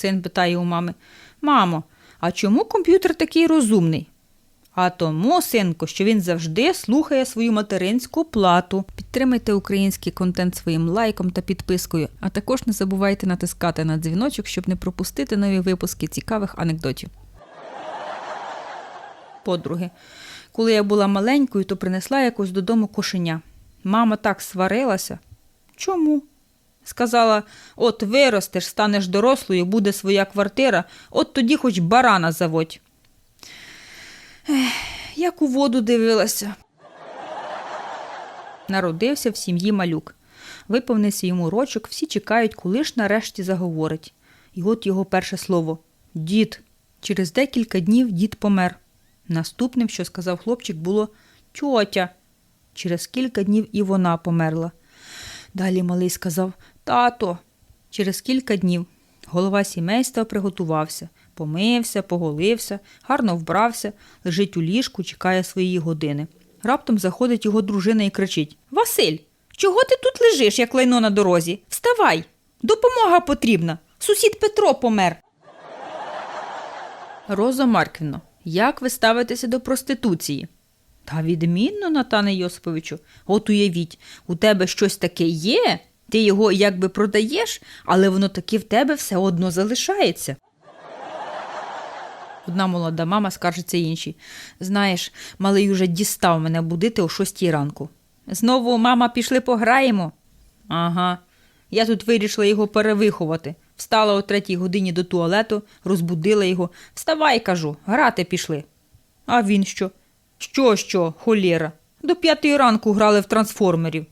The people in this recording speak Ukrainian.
Син питає у мами: Мамо, а чому комп'ютер такий розумний? А тому, синку, що він завжди слухає свою материнську плату. Підтримайте український контент своїм лайком та підпискою, а також не забувайте натискати на дзвіночок, щоб не пропустити нові випуски цікавих анекдотів. Подруги, коли я була маленькою, то принесла якось додому кошеня. Мама так сварилася. Чому? Сказала: от виростеш, станеш дорослою, буде своя квартира, от тоді хоч барана заводь. Ех, як у воду дивилася. Народився в сім'ї малюк. Виповнився йому рочок, всі чекають, коли ж нарешті заговорить. І от його перше слово дід. Через декілька днів дід помер. Наступним, що сказав хлопчик, було тьотя. Через кілька днів і вона померла. Далі малий сказав тато. Через кілька днів голова сімейства приготувався, помився, поголився, гарно вбрався, лежить у ліжку, чекає своєї години. Раптом заходить його дружина і кричить: Василь, чого ти тут лежиш, як лайно на дорозі? Вставай! Допомога потрібна. Сусід Петро помер. Роза Марківно, як ви ставитеся до проституції? Та відмінно, Натане Йосиповичу. От уявіть, у тебе щось таке є, ти його якби продаєш, але воно таки в тебе все одно залишається. Одна молода мама скаржиться іншій. Знаєш, малий уже дістав мене будити о шостій ранку. Знову, мама, пішли пограємо. Ага. Я тут вирішила його перевиховати. Встала о третій годині до туалету, розбудила його. Вставай, кажу, грати пішли. А він що? Що, що, холєра? До п'ятої ранку грали в трансформерів.